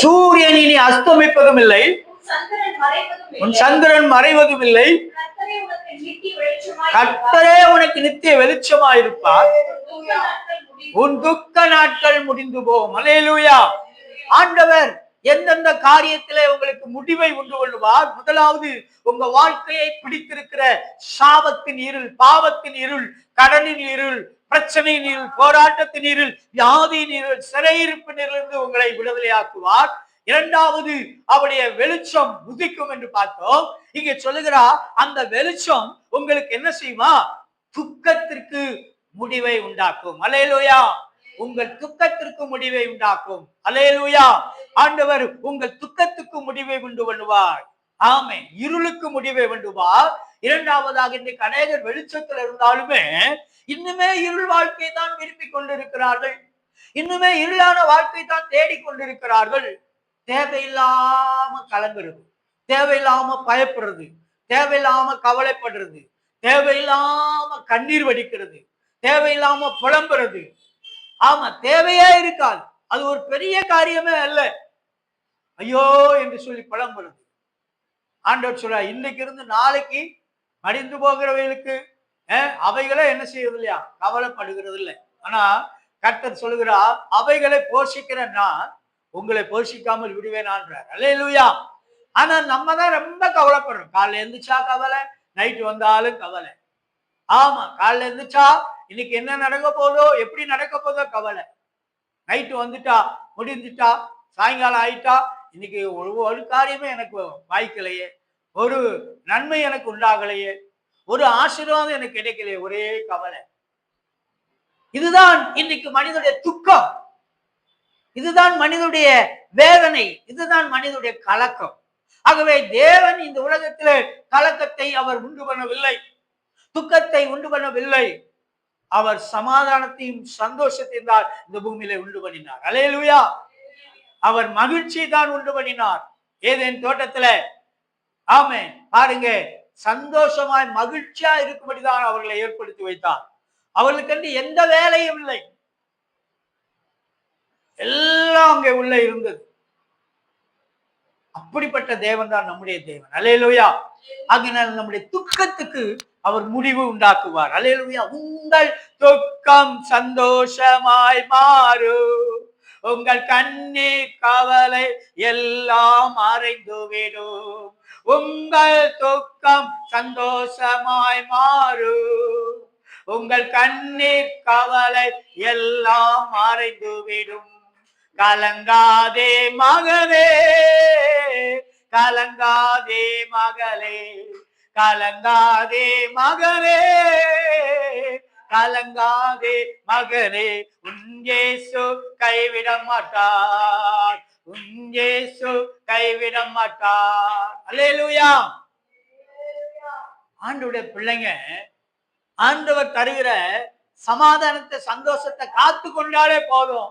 சூரியன் இனி அஸ்தமிப்பதும் இல்லை உன் சந்திரன் மறைவதும் இல்லை கர்த்தரே உனக்கு நித்திய நித்திய வெளிச்சமாயிருப்பார் உன் துக்க நாட்கள் முடிந்து போகும். அலேலூயா ஆண்டவர் எந்தெந்த காரியத்திலே உங்களுக்கு முடிவை உண்டு கொள்வார் முதலாவது உங்க வாழ்க்கையை பிடித்திருக்கிற சாபத்தின் இருள் பாவத்தின் இருள் கடனின் இருள் பிரச்சனை நீரில் போராட்டத்து போராட்டத்தின் வியாதி நீரில் சிறையிருப்பு நீரிலிருந்து உங்களை விடுதலையாக்குவார். இரண்டாவது அவருடைய வெளிச்சம் உதிக்கும் என்று பார்த்தோம். இங்க சொல்லுகிறா அந்த வெளிச்சம் உங்களுக்கு என்ன செய்யுமா? துக்கத்திற்கு முடிவை உண்டாக்கும். அலையலோயா உங்கள் துக்கத்திற்கு முடிவை உண்டாக்கும். அலையலோயா ஆண்டவர் உங்கள் துக்கத்துக்கு முடிவை உண்டு பண்ணுவார். ஆமே இருளுக்கு முடிவை வேண்டுவார் இரண்டாவதாக இன்றைக்கு அநேகர் வெளிச்சத்தில் இருந்தாலுமே இன்னுமே இருள் வாழ்க்கை தான் விரும்பிக் கொண்டிருக்கிறார்கள். இன்னுமே இருளான வாழ்க்கை தான் தேடிக் கொண்டிருக்கிறார்கள். தேவையில்லாம கலங்குறது தேவையில்லாம பயப்படுறது தேவையில்லாம கவலைப்படுறது தேவையில்லாம கண்ணீர் வடிக்கிறது தேவையில்லாம புலம்புறது. ஆமா தேவையே இருக்காது. அது ஒரு பெரிய காரியமே அல்ல. ஐயோ என்று சொல்லி புலம்புறது. ஆண்டவர் சொல்ற இன்னைக்கு இருந்து நாளைக்கு மடிந்து போகிறவர்களுக்கு அவைகளே என்ன செய்யறது இல்லையா கவலைப்படுகிறது இல்லை ஆனா கர்த்தர் சொல்லுகிறார் அவைகளை போஷிக்கிற நான் உங்களை போஷிக்காமல் விடுவேனான்றார் அல்லேலூயா. ஆனா நம்ம தான் ரொம்ப கவலைப்படுறோம். காலைல எழுந்துச்சா கவலை நைட்டு வந்தாலும் கவலை. ஆமா காலைல எழுந்துச்சா இன்னைக்கு என்ன நடக்க போதோ எப்படி நடக்க போதோ கவலை. நைட்டு வந்துட்டா முடிஞ்சிட்டா சாயங்காலம் ஆயிட்டா இன்னைக்கு ஒரு ஒரு காரியமே எனக்கு வாய்க்கலையே. ஒரு நன்மை எனக்கு உண்டாகலையே. ஒரு ஆசீர்வாதம் எனக்கு கிடைக்கல ஒரே கவலை. இதுதான் இன்னைக்கு மனிதனுடைய துக்கம். இதுதான் மனிதனுடைய வேதனை. இதுதான் மனிதனுடைய கலக்கம். ஆகவே தேவன் இந்த உலகத்திலே கலக்கத்தை அவர் உண்டு பண்ணவில்லை. துக்கத்தை உண்டு பண்ணவில்லை. அவர் சமாதானத்தையும் சந்தோஷத்தையும் தான் இந்த பூமியில உண்டு பண்ணினார். அலையலுயா. அவர் மகிழ்ச்சி தான் உண்டு பண்ணினார். ஏதேன் தோட்டத்துல. ஆமே பாருங்க. சந்தோஷமாய் மகிழ்ச்சியா இருக்கும்படிதான் அவர்களை ஏற்படுத்தி வைத்தார். அவர்களுக்கென்று எந்த வேலையும் இல்லை. எல்லாம் அங்கே உள்ள இருந்தது. அப்படிப்பட்ட தேவன் தான் நம்முடைய தேவன். அலேலுயா ஆகினால் நம்முடைய துக்கத்துக்கு அவர் முடிவு உண்டாக்குவார். அலேலுயா உங்கள் துக்கம் சந்தோஷமாய் மாறும் உங்கள் கண்ணீர் கவலை எல்லாம் மறைந்து விடும். உங்கள் துக்கம் சந்தோஷமாய் மாறும். உங்கள் கண்ணீர் கவலை எல்லாம் மறைந்துவிடும். கலங்காதே மகனே கலங்காதே மகளே கலங்காதே மகனே கலங்காதே மகனே உன்யேசு கைவிட மாட்டார் இயேசு கைவிட மாட்டார். அல்லேலூயா. ஆண்டுடைய பிள்ளைங்க ஆண்டவர் தருகிற சமாதானத்தை சந்தோஷத்தை காத்து கொண்டாலே போதும்.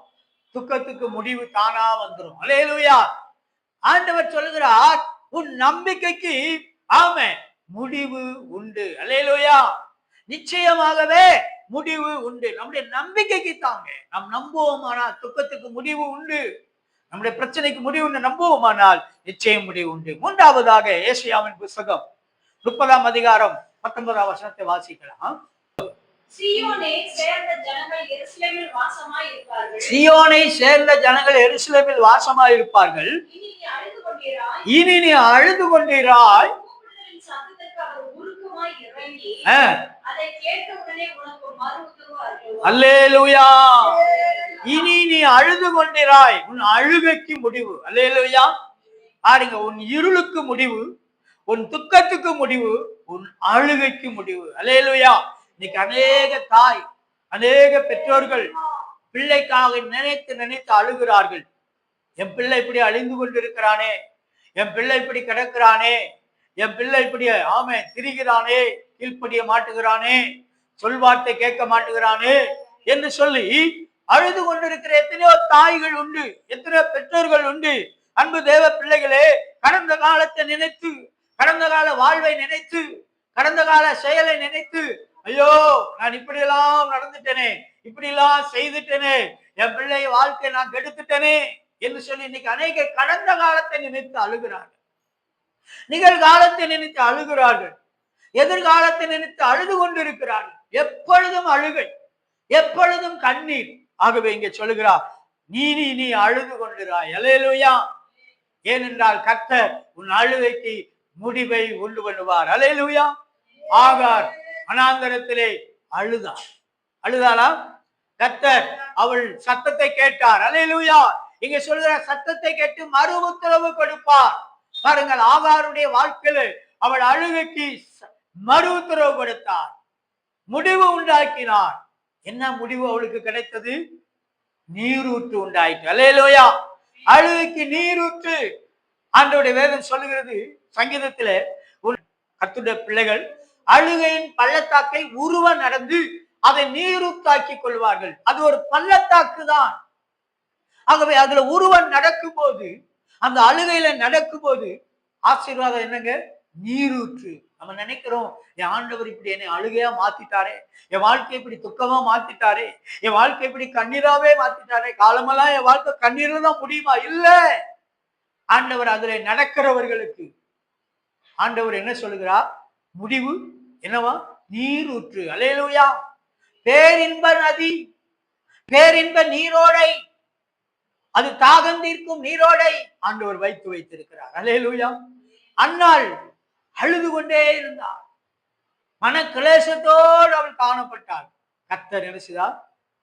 துக்கத்துக்கு முடிவு தானா வந்துடும் அலேலுயா ஆண்டவர் சொல்லுகிறார் உன் நம்பிக்கைக்கு ஆம முடிவு உண்டு. அலேலுயா நிச்சயமாகவே முடிவு உண்டு. நம்முடைய நம்பிக்கைக்கு தாங்க. நாம் நம்புவோமானால் துக்கத்துக்கு முடிவு உண்டு. நம்முடைய பிரச்சனைக்கு முடிவு நம்புவோமானால் நிச்சயம் முடிவு உண்டு. மூன்றாவதாக ஏசியாவின் புஸ்தகம் முப்பதாம் அதிகாரம் பத்தொன்பதாம் வசனத்தை வாசிக்கலாம். சீயோனே சேர்ந்த ஜனங்கள் எருசலேமில் வாசமாய் இருப்பார்கள் சியோனை சேர்ந்த ஜனங்கள் எருசலேமில் வாசமாய் இருப்பார்கள் இனி நீ அழுது கொண்டிராய் இனி நீ அழுது கொண்டிராய் கூப்பிடுதலின் சத்தத்திற்கு அவர் உருக்கமாய் இறங்கி ஆ, அதை கேட்ட உடனே உனக்கு மறு உத்தரவு அருளுவார் அல்லேலூயா. இனி நீ அழுது கொண்டிராய். உன் அழுகைக்கு முடிவு. அல்லேலூயா. பாருங்க உன் இருளுக்கு முடிவு உன் துக்கத்துக்கு முடிவு உன் அழுகைக்கு முடிவு. அல்லேலூயா. இன்னைக்கு அநேக தாய் அநேக பெற்றோர்கள் பிள்ளைக்காக நினைத்து நினைத்து அழுகிறார்கள். என் பிள்ளை இப்படி அழிந்து கொண்டிருக்கிறானே. என் பிள்ளை இப்படி கிடக்கிறானே. என் பிள்ளை இப்படி ஆமே திரிகிறானே. கீழ்ப்படிய மாட்டுகிறானே? சொல்வார்த்தை கேட்க மாட்டுகிறானே? என்று சொல்லி அழுது கொண்டிருக்கிற எத்தனையோ தாய்கள் உண்டு எத்தனையோ பெற்றோர்கள் உண்டு. அன்பு தேவ பிள்ளைகளே கடந்த காலத்தை நினைத்து கடந்த கால வாழ்வை நினைத்து கடந்த கால செயலை நினைத்து ஐயோ நான் இப்படியெல்லாம் நடந்துட்டேனே இப்படி எல்லாம் செய்துட்டேனே என் பிள்ளை வாழ்க்கை நான் கெடுத்துட்டேனே என்று சொல்லி இன்னைக்கு அநேக கடந்த காலத்தை நினைத்து அழுகிறார்கள். நிகழ்காலத்தை நினைத்து அழுகிறார்கள். எதிர்காலத்தை நினைத்து அழுது கொண்டிருக்கிறார்கள் எப்பொழுதும் அழுகை எப்பொழுதும் கண்ணீர். ஆகவே இங்க சொல்லுகிறார் நீ நீ நீ அழுது கொண்டிராய். அலையலுயா. ஏனென்றால் கர்த்தர் உன் அழுகைக்கு முடிவை உண்டு பண்ணுவார். அலையலுயா. ஆகார் அனாந்தரத்திலே அழுதார். அழுதாளா? கர்த்தர் அவள் சத்தத்தை கேட்டார். அலையலுயா. இங்க சொல்லுகிற சத்தத்தை கேட்டு மறு உத்தரவு கொடுப்பார். பாருங்கள் ஆகாருடைய வாழ்க்கையில அவள் அழுகைக்கு ச- மறு உத்தரவு கொடுத்தார். முடிவு உண்டாக்கினார். என்ன முடிவு அவளுக்கு கிடைத்தது? நீரூற்று உண்டாயிற்று. அலையலோயா அழுகைக்கு நீரூற்று. ஆண்டோடைய வேதம் சொல்லுகிறது சங்கீதத்துல கத்துடைய பிள்ளைகள் அழுகையின் பள்ளத்தாக்கை உருவ நடந்து அதை நீரூத்தாக்கி கொள்வார்கள். அது ஒரு பள்ளத்தாக்கு தான். ஆகவே அதுல உருவன் நடக்கும் போது அந்த அழுகையில நடக்கும் போது ஆசீர்வாதம் என்னங்க? நீரூற்று. நம்ம நினைக்கிறோம் என் ஆண்டவர் இப்படி என்னை அழுகையா மாத்திட்டாரே என் வாழ்க்கை இப்படி துக்கமா மாத்திட்டாரே என் வாழ்க்கை இப்படி கண்ணீராவே மாத்திட்டாரே காலமெல்லாம் என் வாழ்க்கை கண்ணீர்ல தான் முடியுமா? இல்ல. ஆண்டவர் அதுல நடக்கிறவர்களுக்கு ஆண்டவர் என்ன சொல்லுகிறார் முடிவு என்னவா? நீரூற்று அலையலுயா பேரின்ப நதி பேரின்ப நீரோடை. அது தாகம் தீர்க்கும் நீரோடை ஆண்டவர் வைத்து வைத்திருக்கிறார். அலையலுயா அன்னாள் அழுது கொண்டே இருந்தார். மன கிளேசத்தோடு அவள் காணப்பட்டாள். கத்தர் நினைச்சுதான்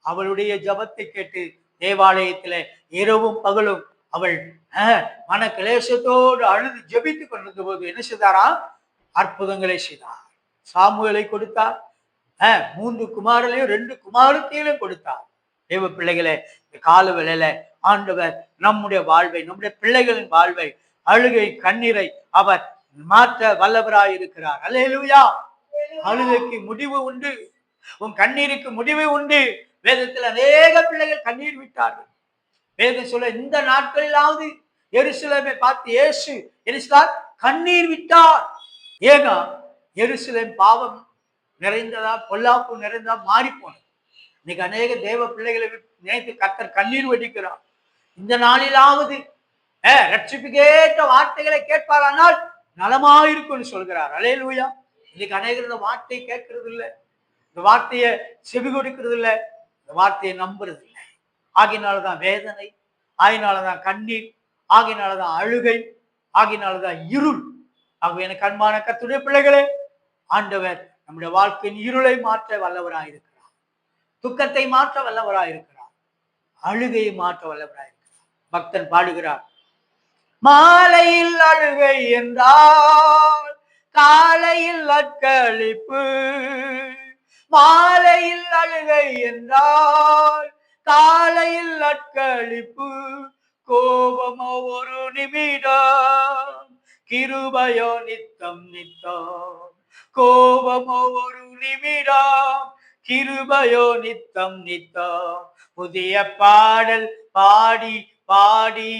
அவளுடைய ஜபத்தை கேட்டு தேவாலயத்துல இரவும் பகலும் அவள் மன கிளேசத்தோடு அழுது ஜெபித்து கொண்டிருந்த போது என்ன செய்தாரா? அற்புதங்களை செய்தார். சாமுவேலை கொடுத்தார். மூன்று குமாரலையும் ரெண்டு குமாரத்தையும் கொடுத்தார். தேவ பிள்ளைகளே இந்த கால வேளையில ஆண்டவர் நம்முடைய வாழ்வை நம்முடைய பிள்ளைகளின் வாழ்வை அழுகை கண்ணீரை அவர் மாற்ற வல்லவராய் இருக்கிறார் அல்லேலூயா. அழுகைக்கு முடிவு உண்டு. உன் கண்ணீருக்கு முடிவு உண்டு. வேதத்தில் அநேக பிள்ளைகள் கண்ணீர் விட்டார்கள். வேதம் சொல்ல இந்த நாட்களிலாவது எருசலேமை பார்த்து இயேசு எரிசார் கண்ணீர் விட்டார். ஏன்னா எருசலேம் பாவம் நிறைந்ததா பொல்லாப்பு நிறைந்ததா மாறி போனது இன்னைக்கு அநேக தேவ பிள்ளைகளை நினைத்து கத்தர் கண்ணீர் வெடிக்கிறார். இந்த நாளிலாவது ரட்சிப்பு ரட்சிப்புக்கேற்ற வார்த்தைகளை கேட்பாரானால் நலமாயிருக்கும்னு சொல்கிறார். அலேலூயா இன்னைக்கு அநேகர் இந்த வார்த்தையை கேட்கறது இல்லை இந்த வார்த்தையை செவி கொடுக்கிறது இல்லை இந்த வார்த்தையை நம்புறது இல்லை ஆகினாலதான் வேதனை ஆகினாலதான் கண்ணீர் ஆகினாலதான் அழுகை ஆகினாலதான் இருள். ஆகவே எனக்கு அன்பான கத்துடைய பிள்ளைகளே ஆண்டவர் நம்முடைய வாழ்க்கையின் இருளை மாற்ற வல்லவராயிருக்கிறார். துக்கத்தை மாற்ற வல்லவராயிருக்கிறார். அழுகையை மாற்ற வல்லவராயிருக்கிறார். பக்தன் பாடுகிறார். மாலையில் அழுகை என்றால் காலையில் அக்களிப்பு. மாலையில் அழுகை என்றால் காலையில் அக்களிப்பு. கோபமோ ஒரு நிமிடம் கிருபையோ நித்தம் நித்தம். கோபமோ ஒரு நிமிடம் கிருபையோ நித்தம் நித்தம். புதிய பாடல் பாடி பாடி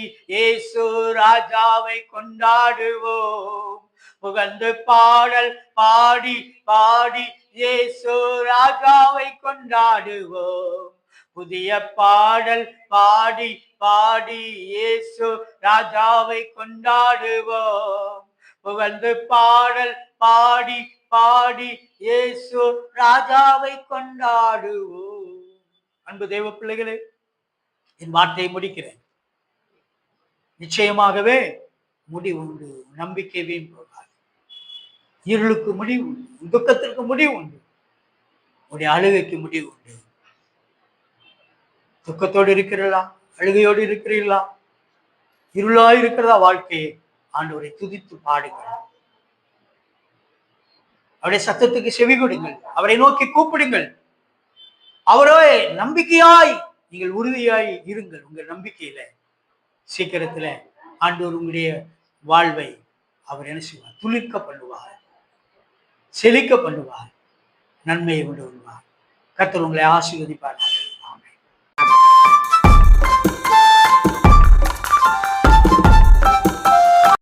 ஏசு ராஜாவை கொண்டாடுவோம். புகழ்ந்து பாடல் பாடி பாடி ஏசு ராஜாவை கொண்டாடுவோம். புதிய பாடல் பாடி பாடி இயேசு ராஜாவை கொண்டாடுவோம். புகழ்ந்து பாடல் பாடி பாடி இயேசு ராஜாவை கொண்டாடுவோம். அன்பு தேவ பிள்ளைகளே என் வார்த்தையை முடிக்கிறேன். நிச்சயமாகவே முடிவு உண்டு நம்பிக்கையும் போகாது. இருளுக்கு முடிவு உண்டு துக்கத்திற்கு முடிவு உண்டு உடைய அழுகைக்கு முடிவு உண்டு துக்கத்தோடு இருக்கிறீர்களா? அழுகையோடு இருக்கிறீர்களா? இருளா இருக்கிறதா வாழ்க்கையை? ஆண்டவரை துதித்து பாடுங்கள். அவருடைய சத்தத்துக்கு செவி கொடுங்கள். அவரை நோக்கி கூப்பிடுங்கள். அவரே நம்பிக்கையாய் நீங்கள் உறுதியாய் இருங்கள் உங்கள் நம்பிக்கையில. சீக்கிரத்துல ஆண்டவர் உங்களுடைய வாழ்வை அவர் என்ன செய்வார்? துளிர்க்க பண்ணுவார். செழிக்க பண்ணுவார். நன்மையை கொண்டு வருவார் கத்தர் உங்களை ஆசீர்வதிப்பார்